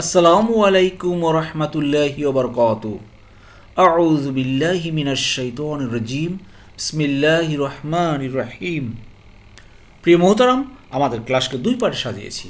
আসসালামু আলাইকুম রহমতুল্লাহি ওবরকাত। আউযু বিল্লাহি মিনাশ শাইতানির রাজিম। বিসমিল্লাহির রহমানির রহিম। প্রিয় মোহতারাম, আমাদের ক্লাসকে দুই পার্টে সাজিয়েছি।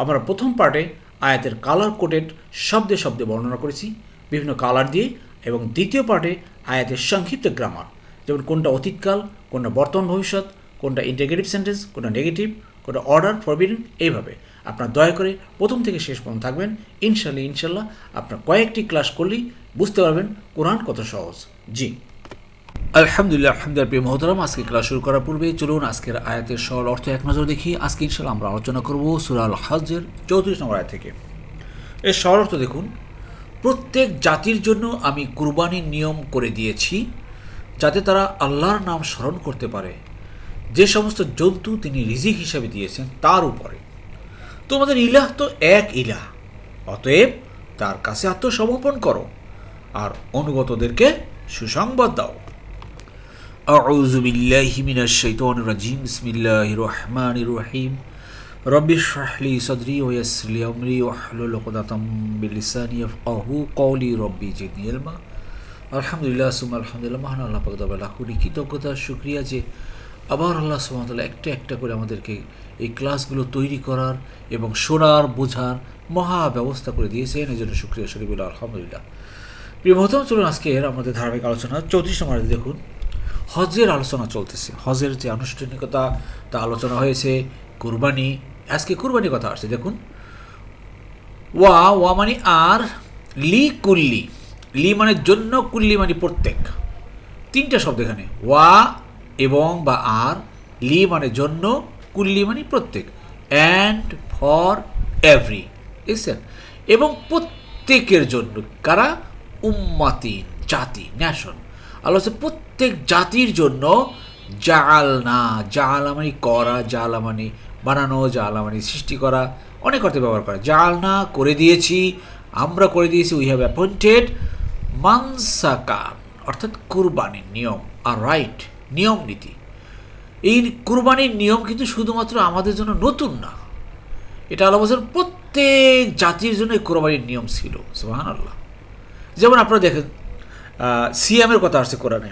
আমরা প্রথম পার্টে আয়াতের কালার কোটেড শব্দে শব্দে বর্ণনা করেছি, বিভিন্ন কালার দিয়ে, এবং দ্বিতীয় পার্টে আয়াতের সংক্ষিপ্ত গ্রামার। যেমন কোনটা অতীতকাল, কোনটা বর্তমান ভবিষ্যৎ, কোনটা ইন্টিগ্রেটিভ সেন্টেন্স কোনটা নেগেটিভ কোনটা অর্ডার ফরবিডেন এইভাবে। আপনার দয়া করে প্রথম থেকে শেষ পর্যন্ত থাকবেন। ইনশাল্লাহ ইনশাল্লাহ আপনার কয়েকটি ক্লাস করলেই বুঝতে পারবেন কোরআন কত সহজ। জি। আলহামদুলিল্লাহ আলহামদুলিল্লাহ, প্রিয় মহতরম, আজকে ক্লাস শুরু করার পূর্বে চলুন আজকের আয়াতের সরল অর্থ এক নজর দেখি। আজকে ইনশাল্লাহ আমরা আলোচনা করব সুরাল হজের চৌত্রিশ নম্বর আয়াত থেকে। এর সরল অর্থ দেখুন, প্রত্যেক জাতির জন্য আমি কুরবানির নিয়ম করে দিয়েছি যাতে তারা আল্লাহর নাম স্মরণ করতে পারে। যে সমস্ত জন্তু তিনি রিজিক হিসাবে দিয়েছেন তার উপরে। তোমাদের ইলাহ তো এক ইলাহ অতএব তার কাছে আত্মসমর্পণ করো আর অনুগতদেরকে সুসংবাদ দাও أعوذ بالله من الشيطان الرجيم بسم الله الرحمن الرحيم رب اشرح لي صدري ويسر لي أمري واحلل عقدة من لساني يفقهوا قولي ربي زدني علما আলহামদুলিল্লাহ সুম আলহামদুলিল্লাহ মহান আল্লাহ পাক দাবা লাখুরি কৃতজ্ঞতা শুক্রিয়া যে আবার আল্লাহ সুমতাল্লাহ একটা একটা করে আমাদেরকে এই ক্লাসগুলো তৈরি করার এবং শোনার, বোঝার মহা ব্যবস্থা করে দিয়েছেন। এই জন্য শুক্রিয়া শরীফুল্লাহ আলহামদুলিল্লাহ। প্রিয় চলুন আজকের আমাদের ধারাবাহিক আলোচনা। চৌত্রিশ নম্বরে দেখুন, হজের আলোচনা চলতেছে। হজের যে আনুষ্ঠানিকতা, তা আলোচনা হয়েছে, কুরবানি, আজকে কুরবানি কথা আসছে। দেখুন, ওয়া ওয়া মানে আর, লি কুল্লি। লি মানে জন্য, কুল্লি মানে প্রত্যেক। তিনটা শব্দ এখানে। ওয়া এবং বা আর, লি মানে জন্য, কুল্লি মানে প্রত্যেক অ্যান্ড ফর এভরি বুঝছেন এবং প্রত্যেকের জন্য, কারা? উম্মাতি, জাতি ন্যাশন আল্লাহ প্রত্যেক জাতির জন্য জাল না জাল মানে করা জাল মানে বানানো জাল মানে সৃষ্টি করা, অনেক অর্থে ব্যবহার করা। জাল না করে দিয়েছি, আমরা করে দিয়েছি উই হ্যাভ অ্যাপয়েন্টেড মানসাকান, অর্থাৎ কুরবানির নিয়ম আর রাইট নিয়ম নীতি। এই কুরবানির নিয়ম কিন্তু শুধুমাত্র আমাদের জন্য নতুন না। এটা আল্লাহ বলছেন, প্রত্যেক জাতির জন্য এই কোরবানির নিয়ম ছিল। সুবাহান আল্লাহ যেমন আপনারা দেখেন সিয়ামের কথা আসছে কোরআনে।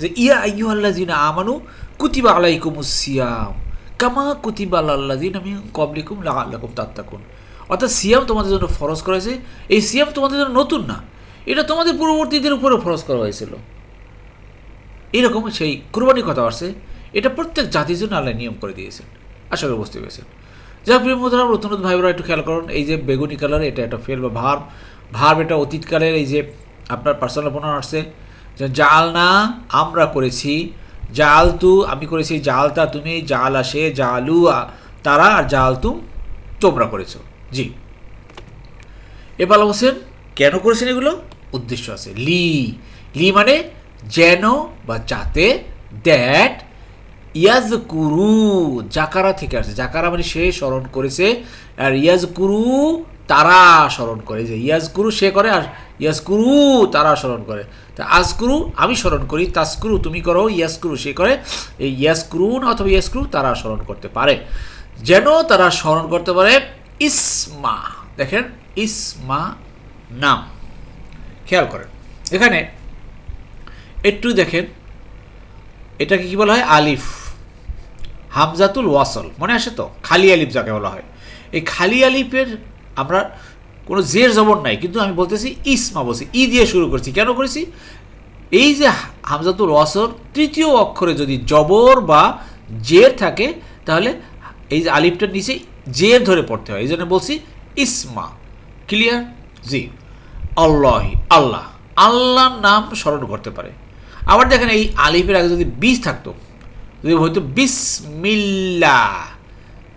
যে, ইয়া আইয়ু আল্লাহ জিনা আমানু কুতিবা আলাইকুম সিয়াম, কামা কুতিবা আল্লাহ দিন আমি কবলিকুম আল্লাকুম তাত্তাকুন। অর্থাৎ সিয়াম তোমাদের জন্য ফরজ করা হয়েছে, এই সিয়াম তোমাদের জন্য নতুন না। এটা তোমাদের পূর্ববর্তীদের উপরে ফরজ করা হয়েছিল। এরকম সেই কুরবানির কথা আসছে, এটা প্রত্যেক জাতির জন্য আল্লাহ নিয়ম করে দিয়েছেন, আশা করি বুঝতে পেরেছেন। যা প্রিয় নতুন নতুন ভাইবোরা, একটু খেয়াল করুন, এই যে বেগুনি কালার এটা একটা ফেল বা ভার ভার এটা অতীতকালের এই যে আপনার পার্সোনাল প্রণাম আসছে, যে জাল না আমরা করেছি, জাল তু আমি করেছি জালতা তুমি, জাল আসে, জালু তারা আর জাল তুম তোমরা করেছ। জি। এবার বলছেন কেন করেছেন এগুলো? উদ্দেশ্য আছে। লি। লি মানে যেন বা যাতে দ্যাট ইয়াজ কুরু জাকারা থেকে আসছে জাকারা মানে সে স্মরণ করেছে আর ইয়াজ কুরু তারা স্মরণ করে। যে ইয়াজ কুরু সে করে আর ইয়াজ কুরু তারা স্মরণ করে। তা আজ কুরু আমি স্মরণ করি তাসকুরু তুমি করো ইয়াস কুরু সে করে। এই ইয়াস কুরু না অথবা ইয়াস কুরু তারা স্মরণ করতে পারে। যেন তারা স্মরণ করতে পারে ইসমা। দেখেন ইসমা নাম। খেয়াল করেন। এখানে একটু দেখেন। এটাকে কি বলা হয়? আলিফ। হামজাতুল ওয়াসল। মনে আসে তো? খালি আলিফ যাকে বলা হয়। এই খালি আলিফের আমরা কোনো জের জবর নাই, কিন্তু আমি বলতেছি ইসমা বলছি ই দিয়ে শুরু করছি। কেন করেছি? এই যে হামজাতুল ওয়াসল তৃতীয় অক্ষরে যদি জবর বা জের থাকে, তাহলে এই যে আলিফটার নিচে জের ধরে পড়তে হয়। এই জন্য বলছি ইসমা। ক্লিয়ার জি। আল্লাহ। আল্লাহ। আল্লাহর নাম স্মরণ করতে পারে। আবার দেখেন এই আলিফের আগে যদি বীজ থাকতো, যদি হয়তো বিসমিল্লা,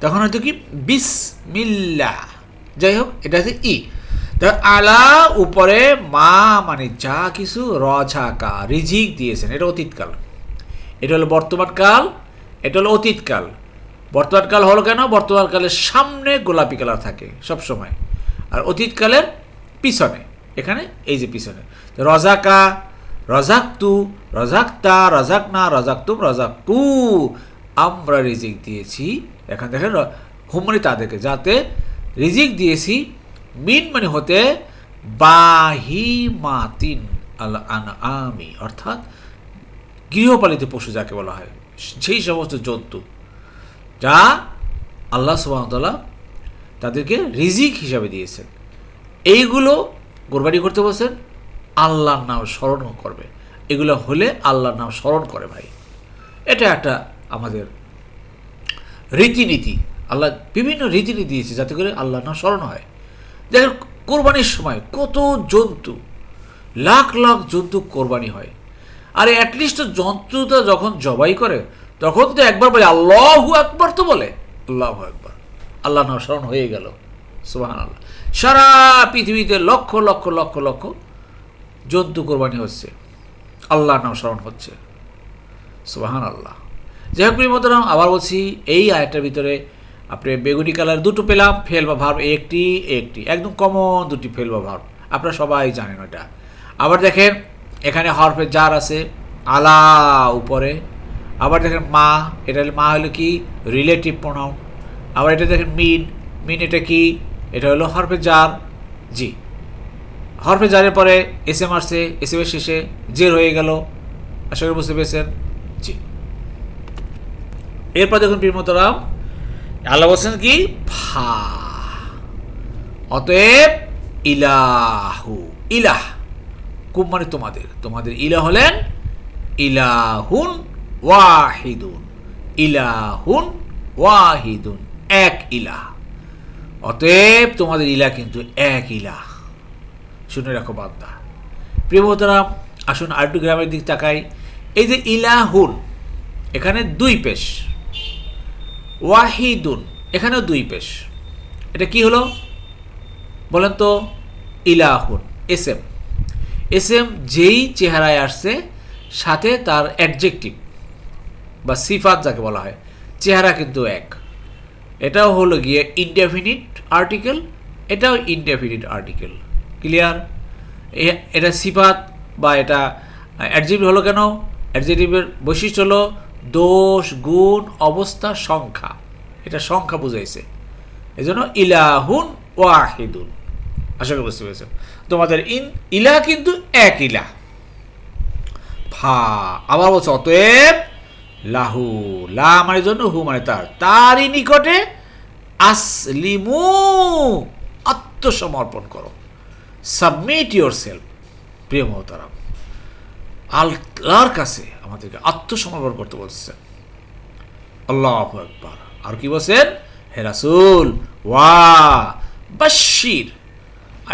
তখন হয়তো কি? বিসমিল্লা। যাই হোক, এটা হচ্ছে ই। আলা উপরে মা মানে যা কিছু রঝাকা রিজিক দিয়েছেন, এটা অতীতকাল। এটা হলো বর্তমানকাল, এটা হলো অতীতকাল। বর্তমানকাল হলো কেন? বর্তমানকালের সামনে গোলাপি কালার থাকে সবসময়। আর অতীতকালের পিছনে, এখানে এই যে পিছনে। রজাকা রজাক্তু, রজাক্তা, রজাকনা, রজাক্তুম, রজাক্তু। আমরা রিজিক দিয়েছি এখানে দেখেন হুমরি তাদেরকে, যাতে রিজিক দিয়েছি, মিন মানে হতে বাহিমাতিন আল আন আমি অর্থাৎ গৃহপালিত পশু যাকে বলা হয়, সেই সমস্ত জন্তু, যা আল্লাহ সুবাহতাল্লাহ তাদেরকে রিজিক হিসাবে দিয়েছেন। এইগুলো কোরবানি করতে বলছেন আল্লাহর নাম স্মরণ করবে। এগুলো হলে আল্লাহর নাম স্মরণ করে ভাই। এটা একটা আমাদের রীতিনীতি। আল্লাহ বিভিন্ন রীতিনীতি দিয়েছে যাতে করে আল্লাহর নাম স্মরণ হয়। দেখেন কোরবানির সময় কত জন্তু, লাখ লাখ জন্তু কোরবানি হয়। আর অ্যাটলিস্ট জন্তুটা যখন জবাই করে, তখন তো একবার বলে আল্লাহু একবার তো বলে। আল্লাহ একবার আল্লাহ নাম স্মরণ হয়ে গেল। সুবাহান আল্লাহ সারা পৃথিবীতে লক্ষ লক্ষ লক্ষ লক্ষ জন্তু কোরবানি হচ্ছে আল্লাহ নাম স্মরণ হচ্ছে। সুবাহান আল্লাহ যাই হোক প্রিয়মতরাম আবার বলছি, এই আয়টার ভিতরে আপনি বেগুনি কালার দুটো পেলাম, ফেল বা ভার্ব একটি একটি। একদম কমন দুটি ফেল বা ভার্ব। আপনারা সবাই জানেন ওটা। আবার দেখেন, এখানে হরফে জার আছে, আলা উপরে। আবার দেখেন মা, এটা মা হলো কি? রিলেটিভ প্রোনাউন আবার এটা দেখেন মিন মিন এটা কি? এটা হলো হরফে জার। জি। হরফে জারের পরে এস এম আসছে এস এম এর শেষে জের হয়ে গেল। আশা করি বুঝতে পেরেছেন? জি। এরপর দেখুন প্রিয়মতরাম আল্লাহ বলছেন কি? ফা। অতএব ইলাহু। ইলাহ। খুব মানে তোমাদের। তোমাদের ইলা হলেন ইলাহুন ওয়াহিদুন। ইলাহুন ওয়াহিদুন। এক ইলাহ। অতএব তোমাদের ইলা কিন্তু এক ইলাহ। শুনে রাখো বান্দা প্রিয়মতরাম আসুন আরেকটু গ্রামের দিক তাকাই। এই যে ইলাহুন এখানে দুই পেশ। ওয়াহিদুন, এখানেও দুই পেশ। এটা কি হলো? বলেন তো ইলাহুন এস এম এস এম যেই চেহারায় আসছে, সাথে তার অ্যাডজেক্টিভ বা সিফাত যাকে বলা হয়, চেহারা কিন্তু এক। এটাও হলো গিয়ে ইনডেফিনিট আর্টিকেল এটাও ইনডেফিনিট আর্টিকেল ক্লিয়ার? এটা সিফাত বা এটা অ্যাডজেক্টিভ হলো কেন? অ্যাডজেক্টিভের বৈশিষ্ট্য হলো দোষ, গুণ, অবস্থা, সংখ্যা। এটা সংখ্যা বুঝাইছে। এই জন্য ইলাহুন ওয়াহিদুন। আশা করি বুঝতে পেরেছেন। তোমাদের ইন, ইলা কিন্তু এক ইলা। ফা, আবার বলছে, অতএব লাহু, লা মানে জন্য হু মানে তার। তারই নিকটে আসলিমু, আত্মসমর্পণ করো। সাবমিট ইউর সেলফ প্রিয় মহতারাম। আল্লাহর কাছে আমাদেরকে আত্মসমর্পণ করতে বলছেন আল্লাহ একবার আর কি বলছেন? হে রাসুল, ওয়া বাশির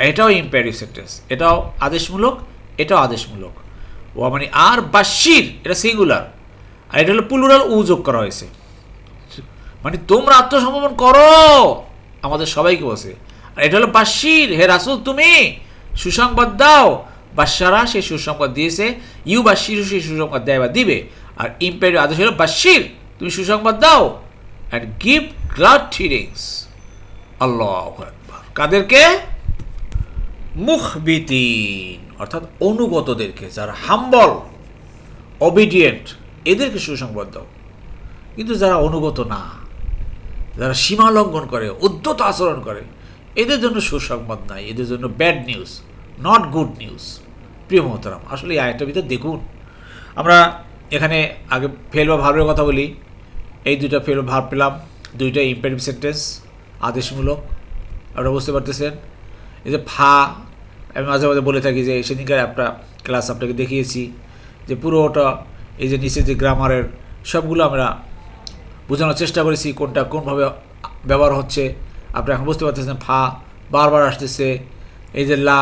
এটাও ইম্পারেটিভ সেন্টেন্স এটাও আদেশমূলক এটাও আদেশমূলক। ও মানে আর বাশির এটা সিঙ্গুলার আর এটা হলো পুলুরাল উ যোগ করা হয়েছে। মানে তোমরা আত্মসমর্পণ করো, আমাদের সবাইকে বসে এটা হলো বাশির। হে রাসুল, তুমি সুসংবাদ দাও। বাদশারা সে সুসংবাদ দিয়েছে, ইউ বাশির সে সুসংবাদ দেয় বা দিবে। আর ইম্পেরিয় আদেশ হলো, বাশির, তুমি সুসংবাদ দাও। And give glad tidings Allah কাদেরকে? মুখবিতিন, অর্থাৎ অনুগতদেরকে, যারা হাম্বল অবিডিয়েন্ট এদেরকে সুসংবাদ দাও। কিন্তু যারা অনুগত না, যারা সীমা লঙ্ঘন করে, উদ্যত আচরণ করে এদের জন্য সুসংবাদ নাই, এদের জন্য bad news not good news প্রিয় মহতারাম, আসলে এই আয়টার ভিতরে দেখুন। আমরা এখানে আগে ফেল বা ভাবের কথা বলি। এই দুইটা ফেল ভাব পেলাম, দুইটা ইম্পারেটিভ সেন্টেন্স আদেশমূলক। আপনারা বুঝতে পারতেছেন? এই যে ফা, আমি মাঝে মাঝে বলে থাকি যে সেদিনকার একটা ক্লাস আপনাকে দেখিয়েছি যে পুরোটা এই যে নিচে যে গ্রামারের সবগুলো আমরা বোঝানোর চেষ্টা করেছি, কোনটা কোনভাবে ব্যবহার হচ্ছে। আপনি এখন বুঝতে পারতেছেন, ফা বারবার আসতেছে, এই যে লা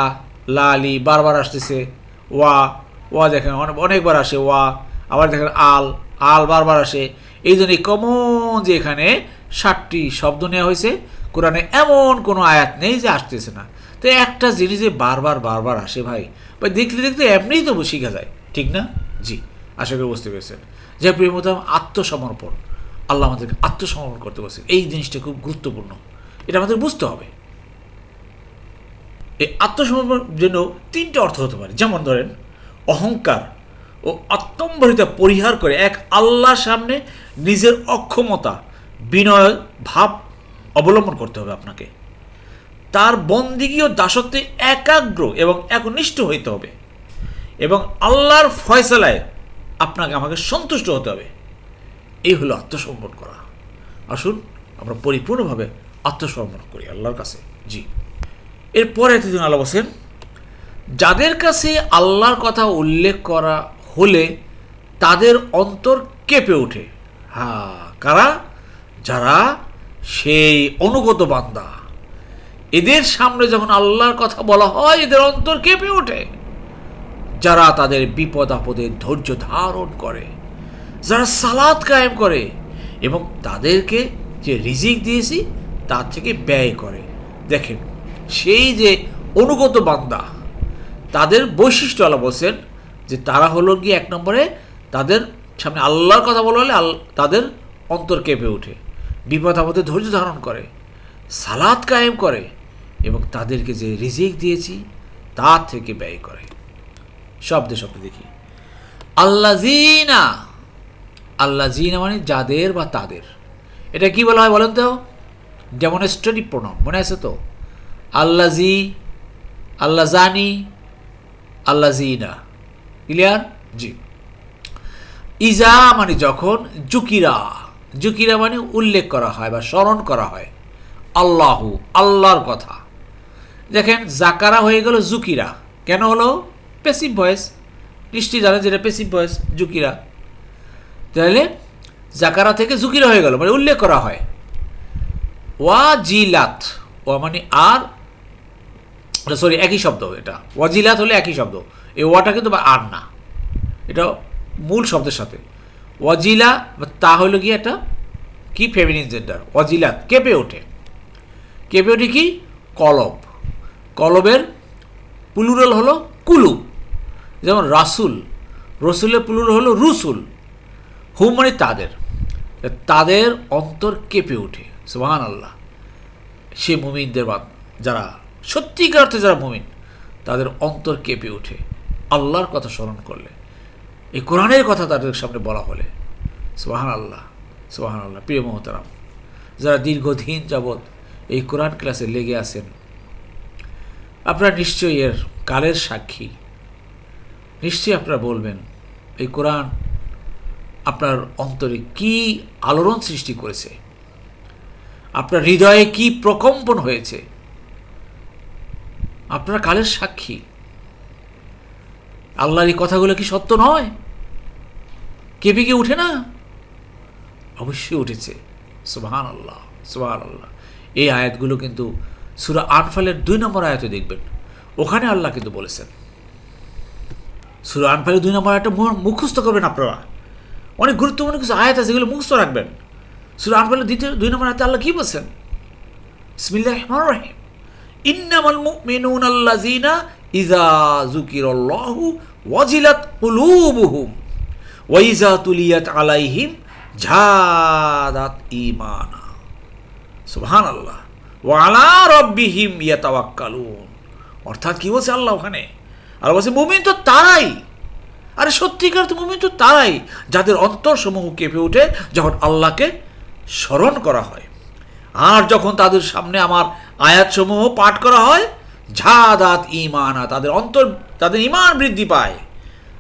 লা আলি বারবার আসতেছে, ওয়া ওয়া দেখেন অনেক অনেকবার আসে, ওয়া, আবার দেখেন আল আল বারবার আসে। এই জন্য কমন যে এখানে ষাটটি শব্দ নেওয়া হয়েছে, কোরআনে এমন কোনো আয়াত নেই যে আসতেছে না। তো একটা জিনিস যে বারবার বারবার আসে ভাই। বা দেখতে দেখতে এমনিই তো শিখা যায়। ঠিক না? জি, আশা করি বুঝতে পেরেছেন। যে প্রিয় মতো আত্মসমর্পণ। আল্লাহ আমাদেরকে আত্মসমর্পণ করতে বলছেন। এই জিনিসটা খুব গুরুত্বপূর্ণ। এটা আমাদের বুঝতে হবে। এই আত্মসমর্পণ জন্য তিনটে অর্থ হতে পারে। যেমন ধরেন, অহংকার ও আত্মম্বরিতা পরিহার করে এক আল্লাহর সামনে নিজের অক্ষমতা, বিনয়, ভাব অবলম্বন করতে হবে আপনাকে। তার বন্দিগী ও দাসত্বে একাগ্র এবং একনিষ্ঠ হইতে হবে এবং আল্লাহর ফয়সালায় আপনাকে আমাকে সন্তুষ্ট হতে হবে। এই হলো আত্মসমর্পণ করা। আসুন, আমরা পরিপূর্ণভাবে আত্মসমর্পণ করি, আল্লাহর কাছে। জি। এরপরে তিনি আল্লাহ বলছেন, যাদের কাছে আল্লাহর কথা উল্লেখ করা হলে তাদের অন্তর কেঁপে ওঠে। হ্যাঁ কারা? যারা সেই অনুগত বান্দা। এদের সামনে যখন আল্লাহর কথা বলা হয়, এদের অন্তর কেঁপে ওঠে। যারা তাদের বিপদ আপদে ধৈর্য ধারণ করে, যারা সালাদ কায়েম করে, এবং তাদেরকে যে রিজিক দিয়েছি তার থেকে ব্যয় করে। দেখেন, সেই যে অনুগত বান্দা, তাদের বৈশিষ্ট্য আল্লাহ বলছেন যে তারা হলো গিয়ে এক নম্বরে তাদের সামনে আল্লাহর কথা বলা হলে তাদের অন্তর কেঁপে ওঠে, বিপদ আপদে ধৈর্য ধারণ করে সালাদ কায়েম করে এবং তাদেরকে যে রিজিক দিয়েছি তার থেকে ব্যয় করে। শব্দে শব্দে দেখি। আল্লাজিনা আল্লাজিনা মানে যাদের বা তাদের। এটা কি বলা হয় বলেন তো? যেমন স্টাডি প্রণাম মনে আছে তো? আল্লাজি আল্লাহ জানি আল্লাজিনা ক্লিয়ার জি। ইজা মানে যখন জুকিরা জুকিরা মানে উল্লেখ করা হয় বা স্মরণ করা হয়। আল্লাহু, আল্লাহর কথা। দেখেন, জাকারা হয়ে গেল জুকিরা। কেন হলো? পেসিভ ভয়েস নিশ্চয়ই জানেন যেটা পেসিভ ভয়েস জুকিরা। তাহলে, জাকারা থেকে জুকিরা হয়ে গেল মানে উল্লেখ করা হয়। ওয়া জিলাত ওয়া মানে আর সরি একই শব্দ এটা। ওয়াজিলাত হলে একই শব্দ। এই ওয়াটা কিন্তু আর না। এটা মূল শব্দের সাথে। ওয়াজিলা তা হলো কি একটা? কি ফেমিনিন জেন্ডার ওয়াজিলাত। কেঁপে ওঠে। কেঁপে ওঠে কি? কলব। কলবের প্লুরাল হলো কুলু। যেমন রাসুল। রসুলের প্লুরাল হলো রুসুল। হুম মানে তাদের। তাদের অন্তর কেঁপে ওঠে। সুবাহান আল্লাহ সে মুমিনদের বাদ যারা সত্যিকার অর্থে যারা মুমিন, তাদের অন্তর কেঁপে ওঠে। আল্লাহর কথা স্মরণ করলে, এই কোরআনের কথা তাদের সামনে বলা হলে সুবাহান আল্লাহ সুবাহান আল্লাহ প্রিয় মহতারাম, যারা দীর্ঘদিন যাবৎ এই কোরআন ক্লাসে লেগে আছেন, আপনারা নিশ্চয়ই এর কালের সাক্ষী। নিশ্চয়ই আপনারা বলবেন, এই কোরআন আপনার অন্তরে কি আলোড়ন সৃষ্টি করেছে? আপনার হৃদয়ে কি প্রকম্পন হয়েছে? আপনার কালের সাক্ষী। আল্লাহর এই কথাগুলো কি সত্য নয়? কেঁপে কি উঠে না? অবশ্যই উঠেছে। সুবাহান আল্লাহ সুবাহান আল্লাহ এই আয়াতগুলো কিন্তু সুরা আনফালের দুই নম্বর আয়াতে দেখবেন। ওখানে আল্লাহ কিন্তু বলেছেন। সুরা আনফালের দুই নম্বর আয়াতটা মুখস্থ করবেন আপনারা। অনেক গুরুত্বপূর্ণ কিছু আয়াত আছে যেগুলো মুখস্থ রাখবেন। সুরা আনফালের দ্বিতীয় দুই নম্বর আয়াতে আল্লাহ কী বলছেন? বিসমিল্লাহ রহমান রহিম। ইন্নামাল মুমিনুন আল্লাযিনা ইযা যুকিরাল্লাহু ওয়াজিলাত কুলুবুহুম ওয়া ইযা তুলিয়াত আলাইহিম ঝাদাত ঈমানা। সুবহানাল্লাহ। ওয়া আলা রাব্বিহিম ইয়াতাওয়াক্কালুন। অর্থাৎ কি বলছে আল্লাহ ওখানে? আর বলছে, মুমিন তো তারাই। আরে সত্যিকার তো মুমিন তো তারাই। যাদের অন্তর অন্তরসমূহ কেঁপে ওঠে, যখন আল্লাহকে স্মরণ করা হয়। আর যখন তাদের সামনে আমার আয়াতসমূহ পাঠ করা হয়, ঝাদাত ইমানা তাদের অন্তর, তাদের ইমান বৃদ্ধি পায়।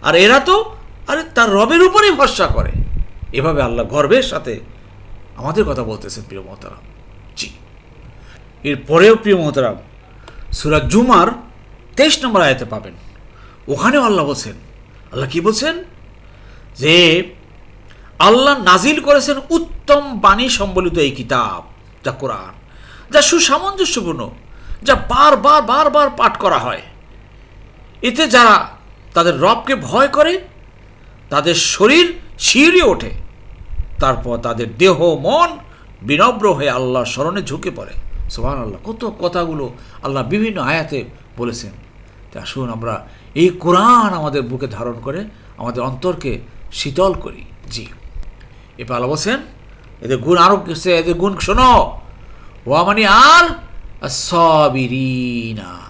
আর এরা তো, আরে তার রবের উপরেই ভরসা করে। এভাবে আল্লাহ গর্বের সাথে আমাদের কথা বলতেছেন, প্রিয় মহতারাম। জি। এরপরেও, প্রিয় মহতারাম সুরাজ জুমার তেইশ নম্বর আয়াতে পাবেন। ওখানেও আল্লাহ বলছেন, আল্লাহ কি বলছেন? যে আল্লাহ নাজিল করেছেন উত্তম বাণী সম্বলিত এই কিতাব, যা কোরআন, যা সুসামঞ্জস্যপূর্ণ, যা বারবার বারবার পাঠ করা হয়। এতে যারা তাদের রবকে ভয় করে, তাদের শরীর শিউরে ওঠে, তারপর তাদের দেহ, মন বিনব্র হয়ে আল্লাহর স্মরণে ঝুঁকে পড়ে। সোহান আল্লাহ কত কথাগুলো আল্লাহ বিভিন্ন আয়াতে বলেছেন। তা আসুন আমরা এই কোরআন আমাদের বুকে ধারণ করে, আমাদের অন্তরকে শীতল করি। জি। এ পালা বলছেন? এদের গুণ আরও এদের গুণ শোনো। ওয়া মানে আর? সবিরিনা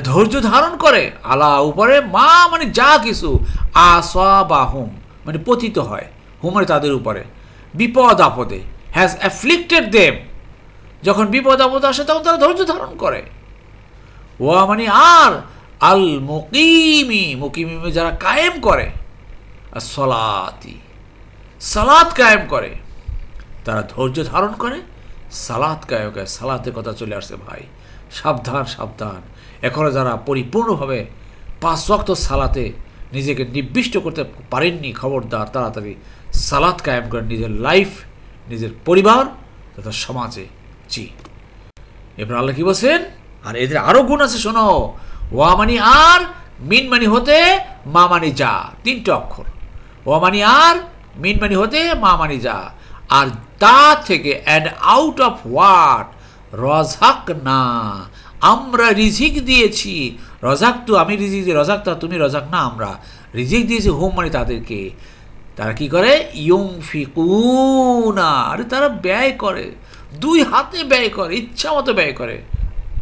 ধৈর্য ধারণ করে। আলা উপরে মা মানে যা কিছু আসা মানে পতিত হয়। হুম মানে তাদের উপরে। বিপদ আপদে। হ্যাজ অ্যাফ্লিক্টেড দেম যখন বিপদ আপদ আসে, তখন তারা ধৈর্য ধারণ করে। ওয়া মানে আর? আল মুকিমি মুকিমি যারা কায়েম করে। আর সলাতি সালাত কায়েম করে। তারা ধৈর্য ধারণ করে, সালাত কায়েম করে। সালাতের কথা চলে আসছে ভাই। সাবধান সাবধান। এখনও যারা পরিপূর্ণভাবে পাঁচ ওয়াক্ত সালাতে নিজেকে নির্দিষ্ট করতে পারেননি খবরদার তাড়াতাড়ি সালাত কায়েম করেন নিজের লাইফ নিজের পরিবার তথা সমাজে। জি। এবার আল্লাহ কি বলছেন? আর এদের আরও গুণ আছে, শোনো। ওয়া মানি আর মিন মানি হতে মা মানি যা। তিনটে অক্ষর। ওয়া মানি আর মিন মানি হতে মা যা। আর তা থেকে অ্যান্ড আউট অফ হোয়াট রজাক না। আমরা রিজিক দিয়েছি। রজাক তো আমি রিজিক দিই রজাক তা তুমি, রজাক না, আমরা রিজিক দিয়েছি হোম মানে তাদেরকে। তারা কি করে? ইয়ং ফিকুনা আরে তারা ব্যয় করে। দুই হাতে ব্যয় করে, ইচ্ছা মতো ব্যয় করে।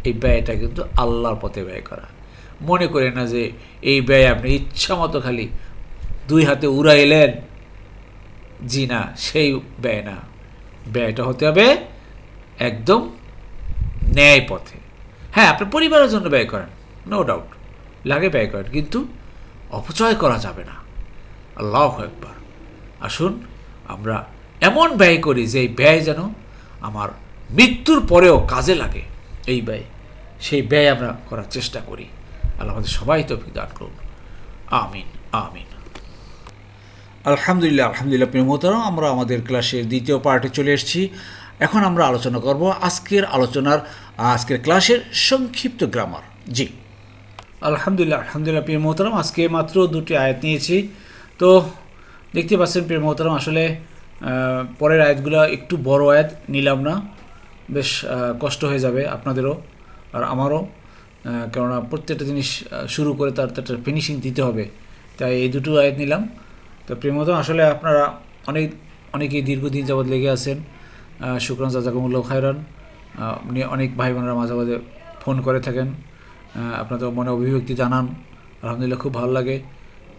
এই ব্যয়টা কিন্তু আল্লাহর পথে ব্যয় করা। মনে করে না যে এই ব্যয় আপনি ইচ্ছা মতো খালি দুই হাতে উড়াইলেন। জি না সেই ব্যয় না। ব্যয়টা হতে হবে একদম ন্যায় পথে। হ্যাঁ আপনি পরিবারের জন্য ব্যয় করেন নো ডাউট লাগে ব্যয় করেন, কিন্তু অপচয় করা যাবে না। আল্লাহ একবার আসুন, আমরা এমন ব্যয় করি যে এই ব্যয় যেন আমার মৃত্যুর পরেও কাজে লাগে। এই ব্যয়, সেই ব্যয় আমরা করার চেষ্টা করি। আল্লাহ আমাদের সবাই তো দান করুন। আমিন আমিন। আলহামদুলিল্লাহ আলহামদুলিল্লাহ প্রিয় মোহতারাম আমরা আমাদের ক্লাসের দ্বিতীয় পার্টে চলে এসেছি। এখন আমরা আলোচনা করব আজকের আলোচনার, আজকের ক্লাসের সংক্ষিপ্ত গ্রামার জি। আলহামদুলিল্লাহ আলহামদুলিল্লাহ প্রিয় মোহতারাম আজকে মাত্র দুটি আয়াত নিয়েছি। তো দেখতে পাচ্ছেন প্রিয় আসলে পরের আয়াতগুলো একটু বড় আয়াত, নিলাম না। বেশ কষ্ট হয়ে যাবে আপনাদেরও আর আমারও কেননা প্রত্যেকটা জিনিস শুরু করে তার তার ফিনিশিং দিতে হবে। তাই এই দুটো আয়াত নিলাম। তো প্রেমত আসলে আপনারা অনেক অনেকেই দীর্ঘদিন যাবৎ লেগে আছেন। শুক্রান জাজাকুমুল্লাহ খায়রান। আহ, উনি অনেক ভাই বোনেরা মাঝে মাঝে ফোন করে থাকেন। আপনাদের মনে অভিব্যক্তি জানান। আলহামদুলিল্লাহ খুব ভালো লাগে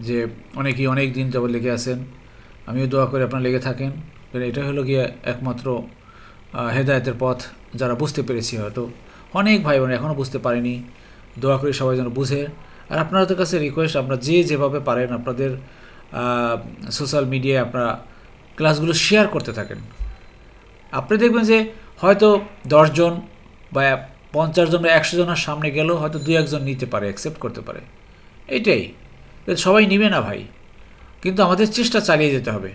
যে অনেকেই অনেক দিন যাবৎ লেগে আছেন। আমিও দোয়া করে আপনারা লেগে থাকেন। এটা হলো গিয়ে একমাত্র হেদায়তের পথ যারা বুঝতে পেরেছি হয়তো। অনেক ভাই বোন এখনও বুঝতে পারেনি। দোয়া করে সবাই যেন বুঝে। আর আপনাদের কাছে রিকোয়েস্ট আপনারা যে যেভাবে পারেন আপনাদের সোশ্যাল মিডিয়ায় আপনারা ক্লাসগুলো শেয়ার করতে থাকেন। আপনি দেখবেন যে হয়তো দশজন বা পঞ্চাশ জন বা একশো জনের সামনে গেলেও হয়তো দু একজন নিতে পারে অ্যাকসেপ্ট করতে পারে। কিন্তু সবাই নিবে না ভাই? কিন্তু আমাদের চেষ্টা চালিয়ে যেতে হবে।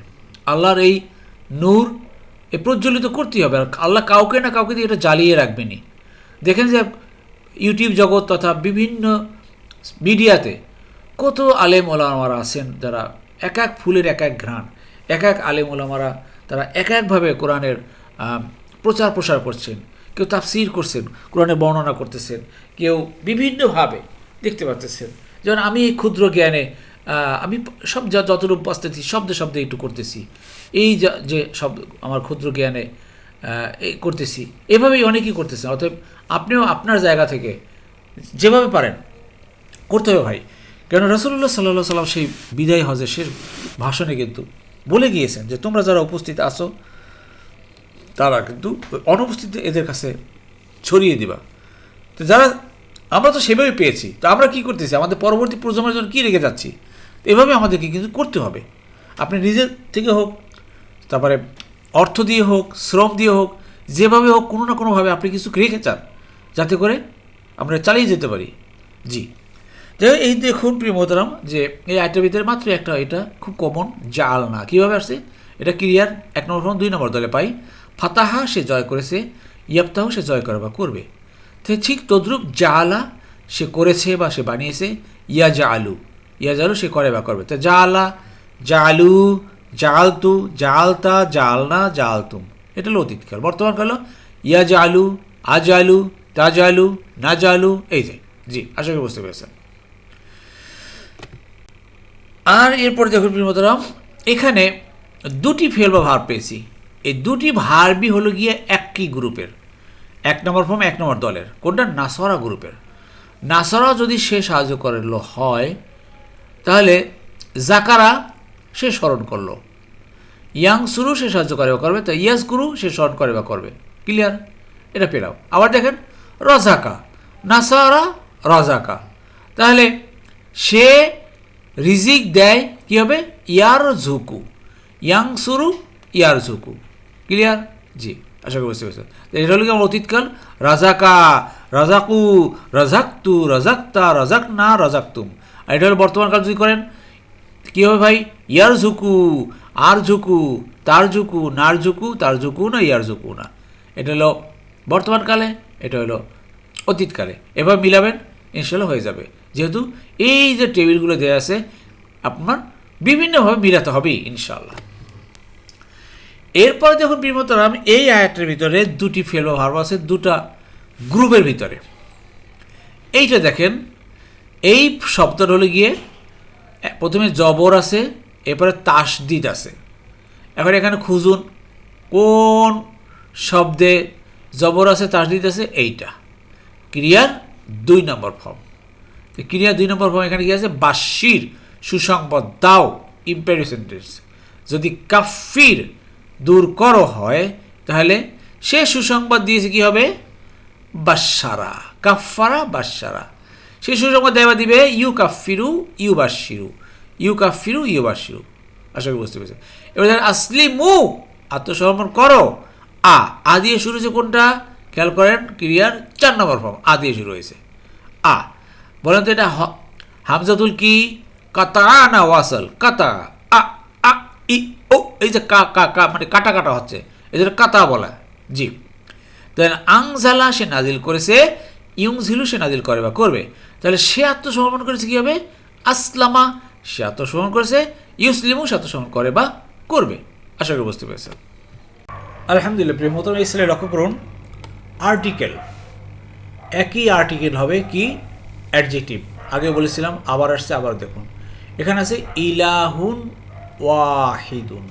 আল্লাহর এই নূর এ প্রজ্বলিত করতেই হবে। আর আল্লাহ কাউকে না কাউকে দিয়ে এটা জ্বালিয়ে রাখবেনি দেখেন যে ইউটিউব জগৎ তথা বিভিন্ন মিডিয়াতে কত আলেম ওলামারা আছেন যারা এক এক ফুলের এক এক ঘ্রাণ, এক এক আলেম ওলামারা তারা এক একভাবে কোরআনের প্রচার প্রসার করছেন, কেউ তাফসির করছেন, কোরআনে বর্ণনা করতেছেন, কেউ বিভিন্নভাবে দেখতে পাচ্ছেন যেমন আমি এই ক্ষুদ্র জ্ঞানে আমি সব যা, যতটুকু পাচ্ছি শব্দে শব্দে একটু করতেছি। এই যা- শব্দ, আমার ক্ষুদ্র জ্ঞানে করতেছি। এভাবেই অনেকেই করতেছেন, অতএব আপনিও আপনার জায়গা থেকে যেভাবে পারেন, করতে হবে ভাই। কেন রসুল্লাহ সাল্লাহ সাল্লাম সেই বিদায় হজের শেষ ভাষণে কিন্তু বলে গিয়েছেন যে, তোমরা যারা উপস্থিত আসো তারা কিন্তু অনুপস্থিত এদের কাছে ছড়িয়ে দিবা। তো যারা, আমরা তো সেভাবে পেয়েছি। তো আমরা কি করতেছি? আমাদের পরবর্তী প্রজন্মের জন্য কী রেখে যাচ্ছি? এভাবে আমাদেরকে কিন্তু করতে হবে। আপনি নিজের থেকে হোক, তারপরে অর্থ দিয়ে হোক, শ্রম দিয়ে হোক, যেভাবে হোক, কোনো না কোনোভাবে আপনি কিছু রেখে চান যাতে করে আমরা চালিয়ে যেতে পারি। জি। যাই হোক, এই দেখুন প্রিয় মোহতারাম যে এই আইটের ভিতরে মাত্র একটা এটা খুব কমন জাল না। কীভাবে আসছে? এটা ক্রিয়ার এক নম্বর দুই নম্বর দলে পাই। ফাতাহা সে জয় করেছে ইয়াপ্তাহ সে জয় করে বা করবে। তো ঠিক তদ্রূপ জালা সে করেছে বা সে বানিয়েছে ইয়া জালু ইয়া জালু সে করে বা করবে। তো জালা জালু জালতু জালতা জালনা জালতুম। এটা হলো অতীতকাল বর্তমান কাল ইয়া জালু আজালু তাজালু না জালু এই যে। জি আশা করি বুঝতে পেরেছেন। আর এরপরে দেখুন প্রিয়মতরাম এখানে দুটি ফেল বা ভার পেয়েছি। এই দুটি ভার্বই হলো গিয়ে একই গ্রুপের। এক নম্বর ফর্ম এক নম্বর দলের। কোনটা? নাসরা গ্রুপের। নাসরা যদি সে সাহায্য করল হয়, তাহলে জাকারা সে স্মরণ করল। ইয়াং সুরু সে সাহায্য করে বা করবে, তো ইয়াস গুরু সে স্মরণ করে বা করবে। ক্লিয়ার এটা পেলাম আবার দেখেন, রজাকা। নাসারা রজাকা। তাহলে সে রিজিক দেয় কি হবে? ইয়ার ঝুকু ইয়াং সুরু ইয়ার ঝুকু ক্লিয়ার জি, আশা করি বুঝতে পেরেছেন। এটা হলো কি আমার অতীতকাল? রাজাকা, রাজাকু, রাজাক্তু, রাজাক্তা, রাজাকনা, রাজাক্তুম। আর এটা হলো বর্তমানকাল যদি করেন, কী হবে ভাই? ইয়ার ঝুকু আর ঝুকু তার ঝুকু নার ঝুকু তার ঝুকু না ইয়ার ঝুকু না। এটা হলো বর্তমানকালে এটা হলো অতীতকালে। এবার মিলাবেন ইনশাল্লাহ হয়ে যাবে। যেহেতু এই যে টেবিলগুলো দেওয়া আছে, আপনার বিভিন্নভাবে মিলাতে হবে ইনশাল্লাহ এরপরে যখন বিমতরাম এই আয়াতের ভিতরে দুটি ফেলো ভার্ব আছে, দুটা গ্রুপের ভিতরে। এইটা দেখেন, এই শব্দটা হলো গিয়ে, প্রথমে জবর আছে, এরপরে তাসদিদ আছে। এখন এখানে খুঁজুন, কোন শব্দে জবর আছে, তাসদিদ আছে, এইটা। ক্রিয়ার দুই নম্বর ফর্ম তো ক্রিয়ার দুই নম্বর ফর্ম এখানে কি আছে? বাসির সুসংবাদ দাও ইম্পেরিভ সেন্টেন্স যদি কাফির দূর করো হয়, তাহলে সে সুসংবাদ দিয়েছে কি হবে? বাসারা কাফারা বাসারা সে সুসংবাদ দেবা দিবে, ইউ কাফিরু ইউ বাসিরু ইউ কাফিরু ইউ বাসিরু আশা করি বুঝতে পেরেছেন। এবার দেখেন, আসলিমু, আত্মসমর্পণ করো। আ আ দিয়ে শুরু হয়েছে কোনটা? খেয়াল করেন, ক্রিয়ার চার নম্বর ফর্ম আ দিয়ে শুরু হয়েছে। আ বলেন তো এটা হ- হামজাতুল কি? কাতা না ওয়াসল। কাতা, আ আ, ই, ও, এই যে কা কা কা মানে কাটা কাটা হচ্ছে। এই জন্য কাতা বলা। জি। দেন আংজালা সে নাজিল করেছে ইউংঝিলু সে নাজিল করে বা করবে। তাহলে সে আত্মসমর্পণ করেছে কি হবে? আসলামা, সে আত্মসমর্পণ করেছে, ইউসলিমু সে আত্মসমর্পণ করে বা করবে। আশা করি বুঝতে পেরেছেন। আলহামদুলিল্লাহ, প্রিয় মতন ইসলে লক্ষ্য করুন আর্টিকেল একই আর্টিকেল হবে কি? অ্যাডজেক্টিভ। আগে বলেছিলাম, আবার আসছে, আবার দেখুন। এখানে আছে ইলাহুন ওয়াহিদুন।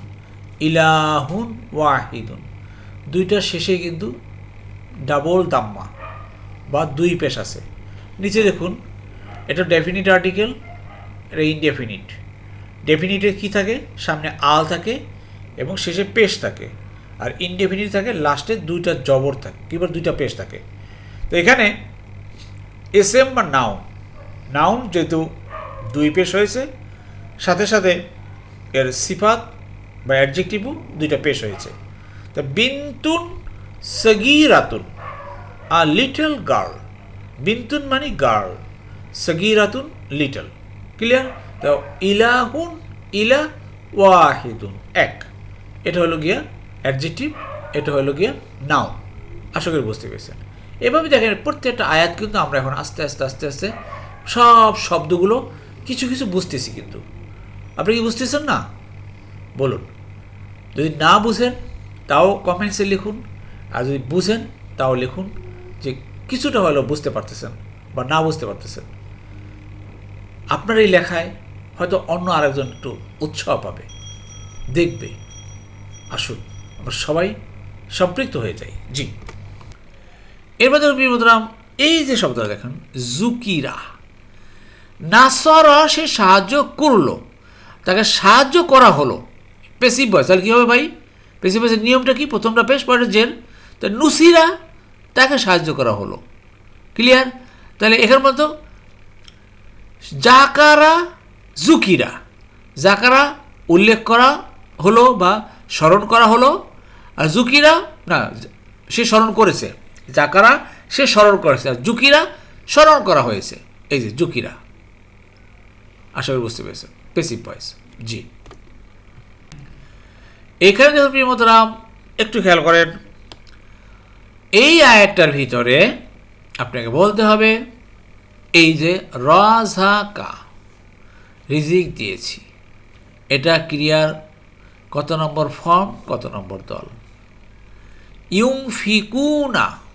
ইলাহুন ওয়াহিদুন। দুইটার শেষে কিন্তু ডাবল দাম্মা বা দুই পেশ আছে। নিচে দেখুন, এটা ডেফিনিট আর্টিকেল, এটা ইনডেফিনিট। ডেফিনিটে কি থাকে? সামনে আল থাকে এবং শেষে পেশ থাকে। আর ইনডেফিনিট থাকে, লাস্টে দুইটা জবর থাকে, কিংবা দুইটা পেশ থাকে। তো এখানে এস এম বা নাউন। নাউন যেহেতু দুই পেশ হয়েছে, সাথে সাথে এর সিফাত বা অ্যাডজেক্টিভও দুইটা পেশ হয়েছে। তা বিন্তুন সগিরাতুন, আ লিটল গার্ল। বিন্তুন মানে গার্ল, সগিরাতুন লিটল। ক্লিয়ার? তো ইলাহুন ইলা ওয়াহিদুন, এক। এটা হলো গিয়া অ্যাডজেক্টিভ, এটা হলো গিয়া নাও আশা করি বুঝতে পেরেছেন। এভাবে দেখেন প্রত্যেকটা আয়াত কিন্তু আমরা এখন আস্তে আস্তে আস্তে আস্তে সব শব্দগুলো কিছু কিছু বুঝতেছি কিন্তু। আপনি কি বুঝতেছেন না? বলুন। যদি না বুঝেন, তাও কমেন্টসে লিখুন। আর যদি বুঝেন, তাও লিখুন যে কিছুটা হলেও বুঝতে পারতেছেন বা না বুঝতে পারতেছেন। আপনার এই লেখায় হয়তো অন্য আরেকজন একটু উৎসাহ পাবে। দেখবে। আসুন, আমরা সবাই সম্পৃক্ত হয়ে যাই। জি। এর মধ্যে বিমুদ্রাম এই যে শব্দটা দেখেন, জুকিরা। নাসরা সে সাহায্য করল, তাকে সাহায্য করা হলো। পেসিভ ভয়েস তাহলে কী হবে ভাই? পেসিভ ভয়েসের নিয়মটা কি? প্রথমটা পেশ পরে জের তো নুসিরা তাকে সাহায্য করা হলো। ক্লিয়ার তাহলে এখানে মতো জাকারা জুকিরা। জাকারা উল্লেখ করা হলো বা স্মরণ করা হলো, আর জুকিরা, না, সে স্মরণ করেছে। জাকারা সে স্মরণ করেছে। আর জুকিরা স্মরণ করা হয়েছে। এই যে জুকিরা আশা করি বুঝতে পেরেছেন। পেসিভ ভয়েস জি। এখানে যখন প্রিয়মতরাম একটু খেয়াল করেন, এই আয়াতটার ভিতরে আপনাকে বলতে হবে, এই যে রাজাকা, রিজিক দিয়েছি। এটা ক্রিয়ার কত নম্বর ফর্ম কত নম্বর দল? ইউং ফিকুনা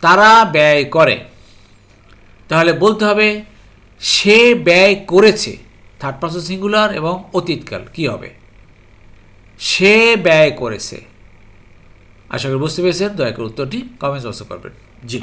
তারা ব্যয় করে। তাহলে বলতে হবে, সে ব্যয় করেছে থার্ড পার্সন সিঙ্গুলার এবং অতীতকাল, কি হবে? সে ব্যয় করেছে। আশা করি বুঝতে পেরেছেন, দয়া করে উত্তরটি কমেন্টস বক্সে করবেন। জি।